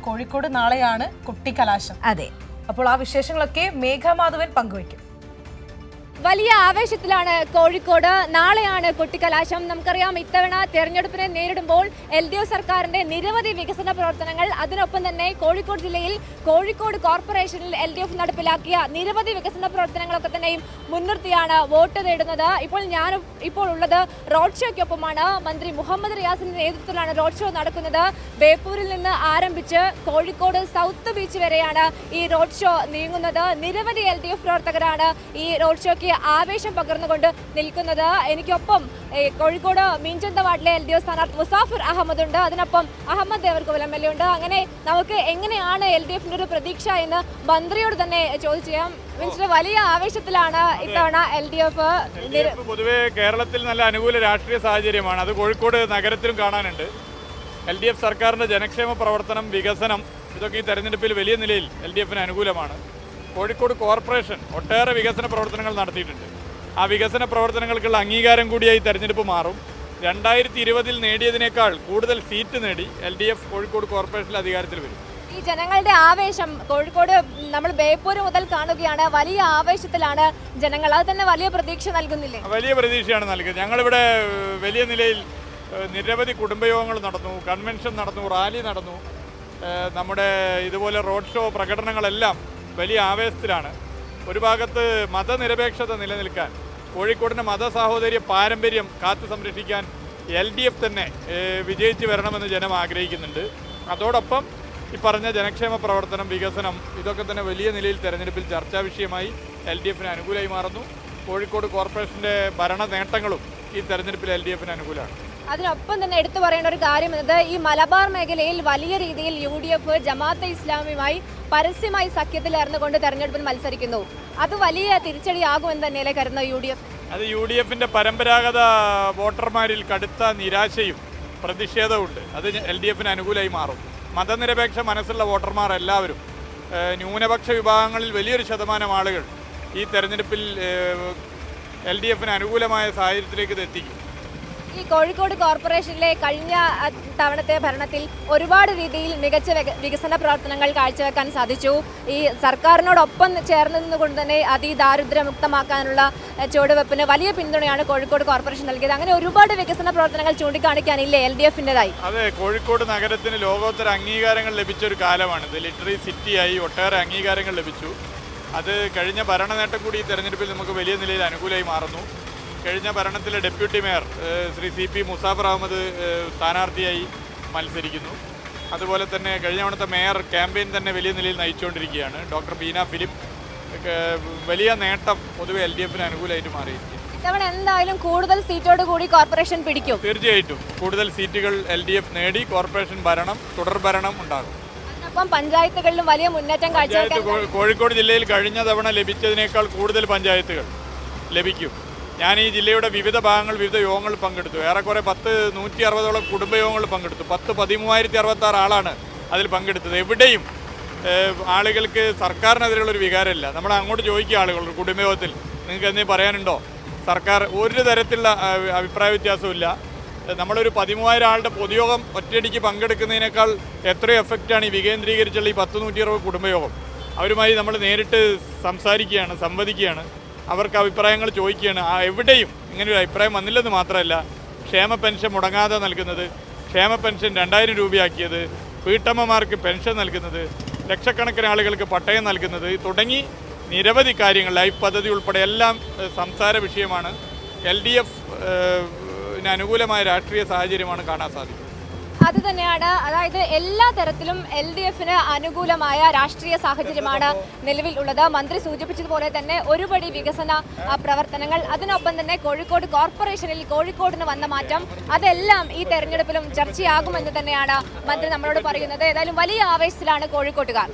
കോഴിക്കോട് നാളെയാണ് കുട്ടിക്കലാശം അതെ. അപ്പോൾ ആ വിശേഷങ്ങളൊക്കെ മേഘമാധവൻ പങ്കുവയ്ക്കും. വലിയ ആവേശത്തിലാണ് കോഴിക്കോട്. നാളെയാണ് കുട്ടിക്കലാശം. നമുക്കറിയാം ഇത്തവണ തെരഞ്ഞെടുപ്പിനെ നേരിടുമ്പോൾ എൽ ഡി എഫ് സർക്കാരിന്റെ നിരവധി വികസന പ്രവർത്തനങ്ങൾ അതിനൊപ്പം തന്നെ കോഴിക്കോട് ജില്ലയിൽ കോഴിക്കോട് കോർപ്പറേഷനിൽ എൽ ഡി എഫ് നടപ്പിലാക്കിയ നിരവധി വികസന പ്രവർത്തനങ്ങളൊക്കെ തന്നെയും മുൻനിർത്തിയാണ് വോട്ട് നേടുന്നത്. ഇപ്പോൾ ഞാൻ ഇപ്പോൾ ഉള്ളത് റോഡ് ഷോയ്ക്കൊപ്പമാണ്. മന്ത്രി മുഹമ്മദ് റിയാസിന്റെ നേതൃത്വത്തിലാണ് റോഡ് ഷോ നടക്കുന്നത്. ബേപ്പൂരിൽ നിന്ന് ആരംഭിച്ച് കോഴിക്കോട് സൗത്ത് ബീച്ച് വരെയാണ് ഈ റോഡ് ഷോ നീങ്ങുന്നത്. നിരവധി എൽ പ്രവർത്തകരാണ് ഈ റോഡ് ഷോയ്ക്ക് ആവേശം പകർന്നുകൊണ്ട് നിൽക്കുന്നത്. എനിക്കൊപ്പം കോഴിക്കോട് മീൻചന്ത വാർഡിലെ എൽ ഡി എഫ് സ്ഥാനാർത്ഥി മുസാഫിർ അഹമ്മദ് ഉണ്ട്. അതിനൊപ്പം Ahammed Devarkovil M L A ഉണ്ട്. അങ്ങനെ നമുക്ക് എങ്ങനെയാണ് എൽ ഡി എഫിന്റെ ഒരു പ്രതീക്ഷ എന്ന് മന്ത്രിയോട് തന്നെ ചോദിച്ചു ചെയ്യാം. വലിയ ആവേശത്തിലാണ് ഇത്തവണ എൽ ഡി എഫ് പൊതുവെ കേരളത്തിൽ നല്ല അനുകൂല രാഷ്ട്രീയ സാഹചര്യമാണ്. അത് കോഴിക്കോട് നഗരത്തിലും കാണാനുണ്ട്. എൽ ഡി എഫ് സർക്കാരിന്റെ ജനക്ഷേമ പ്രവർത്തനം വികസനം ഇതൊക്കെ ഈ തെരഞ്ഞെടുപ്പിൽ വലിയ നിലയിൽ എൽ ഡി എഫിന് അനുകൂലമാണ്. കോഴിക്കോട് കോർപ്പറേഷൻ ഒട്ടേറെ വികസന പ്രവർത്തനങ്ങൾ നടത്തിയിട്ടുണ്ട്. ആ വികസന പ്രവർത്തനങ്ങൾക്കുള്ള അംഗീകാരം കൂടിയായി തെരഞ്ഞെടുപ്പ് മാറും. രണ്ടായിരത്തി ഇരുപതിൽ നേടിയതിനേക്കാൾ കൂടുതൽ സീറ്റ് നേടി എൽ ഡി എഫ് കോഴിക്കോട് കോർപ്പറേഷനിൽ അധികാരത്തിൽ വരും. ഈ ജനങ്ങളുടെ ആവേശം കോഴിക്കോട് നമ്മൾ ബേപ്പൂര് മുതൽ കാണുകയാണ്. വലിയ ആവേശത്തിലാണ് ജനങ്ങൾ. അത് തന്നെ വലിയ പ്രതീക്ഷ നൽകുന്നില്ലേ? വലിയ പ്രതീക്ഷയാണ് നൽകുന്നത്. ഞങ്ങളിവിടെ വലിയ നിലയിൽ നിരവധി കുടുംബയോഗങ്ങൾ നടന്നു കൺവെൻഷൻ നടന്നു റാലി നടന്നു. നമ്മുടെ ഇതുപോലെ റോഡ് ഷോ പ്രകടനങ്ങളെല്ലാം വലിയ ആവേശത്തിലാണ്. ഒരു ഭാഗത്ത് മതനിരപേക്ഷത നിലനിൽക്കാൻ കോഴിക്കോടിന്റെ മതസാഹോദര്യ പാരമ്പര്യം കാത്തു സംരക്ഷിക്കാൻ എൽ ഡി എഫ് തന്നെ വിജയിച്ചു വരണമെന്ന് ജനം ആഗ്രഹിക്കുന്നുണ്ട്. അതോടൊപ്പം ഈ പറഞ്ഞ ജനക്ഷേമ പ്രവർത്തനം വികസനം ഇതൊക്കെ തന്നെ വലിയ നിലയിൽ തെരഞ്ഞെടുപ്പിൽ ചർച്ചാ വിഷയമായി എൽ ഡി എഫിന് അനുകൂലമായി മാറുന്നു. കോഴിക്കോട് കോർപ്പറേഷന്റെ ഭരണ നേട്ടങ്ങളും ഈ തെരഞ്ഞെടുപ്പിൽ എൽ ഡി എഫിന് അനുകൂലമാണ്. അതിനൊപ്പം തന്നെ എടുത്തു പറയേണ്ട ഒരു കാര്യം എന്നത് ഈ മലബാർ മേഖലയിൽ വലിയ രീതിയിൽ യു ഡി എഫ് ജമാഅത്തെ ഇസ്ലാമിയുമായി പരസ്യമായി സഖ്യത്തിലേർന്നുകൊണ്ട് തെരഞ്ഞെടുപ്പിൽ മത്സരിക്കുന്നു. അത് വലിയ തിരിച്ചടിയാകുമെന്ന് തന്നെയല്ലേ കരുതുന്ന യു ഡി എഫ്? അത് യു ഡി എഫിന്റെ പരമ്പരാഗത വോട്ടർമാരിൽ കടുത്ത നിരാശയും പ്രതിഷേധവുമുണ്ട്. അത് എൽ ഡി എഫിന് അനുകൂലമായി മാറും. മതനിരപേക്ഷ മനസ്സുള്ള വോട്ടർമാർ എല്ലാവരും ന്യൂനപക്ഷ വിഭാഗങ്ങളിൽ വലിയൊരു ശതമാനം ആളുകൾ ഈ തെരഞ്ഞെടുപ്പിൽ എൽ ഡി എഫിന് അനുകൂലമായ സാഹചര്യത്തിലേക്ക് ഇത് എത്തിക്കും. ഈ കോഴിക്കോട് കോർപ്പറേഷനിലെ കഴിഞ്ഞ തവണത്തെ ഭരണത്തിൽ ഒരുപാട് രീതിയിൽ മികച്ച വികസന പ്രവർത്തനങ്ങൾ കാഴ്ചവെക്കാൻ സാധിച്ചു. ഈ സർക്കാരിനോടൊപ്പം ചേർന്ന് നിന്നുകൊണ്ട് തന്നെ അതിദാരിദ്ര്യമുക്തമാക്കാനുള്ള ചുവടുവെപ്പിന് വലിയ പിന്തുണയാണ് കോഴിക്കോട് കോർപ്പറേഷൻ നൽകിയത്. അങ്ങനെ ഒരുപാട് വികസന പ്രവർത്തനങ്ങൾ ചൂണ്ടിക്കാണിക്കാനില്ലേ എൽ ഡി എഫിന്റെതായി? അതെ കോഴിക്കോട് നഗരത്തിന് ലോകോത്തര അംഗീകാരങ്ങൾ ലഭിച്ച ഒരു കാലമാണിത് ലിറ്ററി സിറ്റിയായി ഒട്ടേറെ അംഗീകാരങ്ങൾ ലഭിച്ചു. അത് കഴിഞ്ഞ ഭരണ നേട്ടം കൂടി ഈ തെരഞ്ഞെടുപ്പിൽ നമുക്ക് വലിയ നിലയിൽ അനുകൂലമായി മാറുന്നു. കഴിഞ്ഞ ഭരണത്തിലെ deputy mayor Shri C P Musafar Ahammed സ്ഥാനാർത്ഥിയായി മത്സരിക്കുന്നു. അതുപോലെ തന്നെ കഴിഞ്ഞ തവണത്തെ മേയർ ക്യാമ്പയിൻ തന്നെ വലിയ നിലയിൽ നയിച്ചുകൊണ്ടിരിക്കുകയാണ്. ഡോക്ടർ ബീന ഫിലിപ്പ് വലിയ നേട്ടം പൊതുവെ എൽ ഡി എഫിന് അനുകൂലമായിട്ട് മാറിയിരിക്കും ഇത്തവണ എന്തായാലും കൂടുതൽ സീറ്റോട് കൂടി കോർപ്പറേഷൻ പിടിക്കും. തീർച്ചയായിട്ടും. കൂടുതൽ സീറ്റുകൾ എൽ ഡി എഫ് നേടി കോർപ്പറേഷൻ ഭരണം തുടർ ഭരണം ഉണ്ടാകും. പഞ്ചായത്തുകളിലും വലിയ മുന്നേറ്റം കാഴ്ച കോഴിക്കോട് ജില്ലയിൽ കഴിഞ്ഞ തവണ ലഭിച്ചതിനേക്കാൾ കൂടുതൽ പഞ്ചായത്തുകൾ ലഭിക്കും. ഞാൻ ഈ ജില്ലയുടെ വിവിധ ഭാഗങ്ങൾ വിവിധ യോഗങ്ങൾ പങ്കെടുത്തു. ഏറെക്കുറെ പത്ത് നൂറ്റി അറുപതോളം കുടുംബയോഗങ്ങൾ പങ്കെടുത്തു. പത്ത് പതിമൂവായിരത്തി അറുപത്തി ആറ് ആളാണ് അതിൽ പങ്കെടുത്തത്. എവിടെയും ആളുകൾക്ക് സർക്കാരിനെതിരെയുള്ളൊരു വികാരമില്ല. നമ്മൾ അങ്ങോട്ട് ചോദിക്കുക ആളുകൾ കുടുംബയോഗത്തിൽ നിങ്ങൾക്ക് എന്തെങ്കിലും പറയാനുണ്ടോ? സർക്കാർ ഒരു തരത്തിലുള്ള അഭിപ്രായ വ്യത്യാസമില്ല നമ്മളൊരു പതിമൂവായിരം ആളുടെ പൊതുയോഗം ഒറ്റയടിക്ക് പങ്കെടുക്കുന്നതിനേക്കാൾ എത്രയോ എഫക്റ്റാണ് ഈ വികേന്ദ്രീകരിച്ചുള്ള ഈ പത്ത് നൂറ്റി അറുപത് കുടുംബയോഗം. അവരുമായി നമ്മൾ നേരിട്ട് സംസാരിക്കുകയാണ് സംവദിക്കുകയാണ്. അവർക്ക് അഭിപ്രായങ്ങൾ ചോദിക്കുകയാണ്. എവിടെയും ഇങ്ങനെ ഒരു അഭിപ്രായം വന്നില്ലെന്ന് മാത്രമല്ല ക്ഷേമ പെൻഷൻ മുടങ്ങാതെ നൽകുന്നത് ക്ഷേമ പെൻഷൻ രണ്ടായിരം രൂപയാക്കിയത് വീട്ടമ്മമാർക്ക് പെൻഷൻ നൽകുന്നത് ലക്ഷക്കണക്കിന് ആളുകൾക്ക് പട്ടയം നൽകുന്നത് തുടങ്ങി നിരവധി കാര്യങ്ങൾ. ലൈഫ് പദ്ധതി ഉൾപ്പെടെ എല്ലാം സംസാര വിഷയമാണ്. എൽ ഡി എഫ് അനുകൂലമായ രാഷ്ട്രീയ സാഹചര്യമാണ് കാണാൻ സാധിക്കുന്നത്. അത് തന്നെയാണ് അതായത് എല്ലാ തരത്തിലും എൽ ഡി എഫിന് അനുകൂലമായ രാഷ്ട്രീയ സാഹചര്യമാണ് നിലവിൽ ഉള്ളത്. മന്ത്രി സൂചിപ്പിച്ചതുപോലെ തന്നെ ഒരുപടി വികസന പ്രവർത്തനങ്ങൾ അതിനൊപ്പം തന്നെ കോഴിക്കോട് കോർപ്പറേഷനിൽ കോഴിക്കോടിന് വന്ന മാറ്റം അതെല്ലാം ഈ തെരഞ്ഞെടുപ്പിലും ചർച്ചയാകുമെന്ന് തന്നെയാണ് മന്ത്രി നമ്മളോട് പറയുന്നത്. ഏതായാലും വലിയ ആവേശത്തിലാണ് കോഴിക്കോട്ടുകാർ.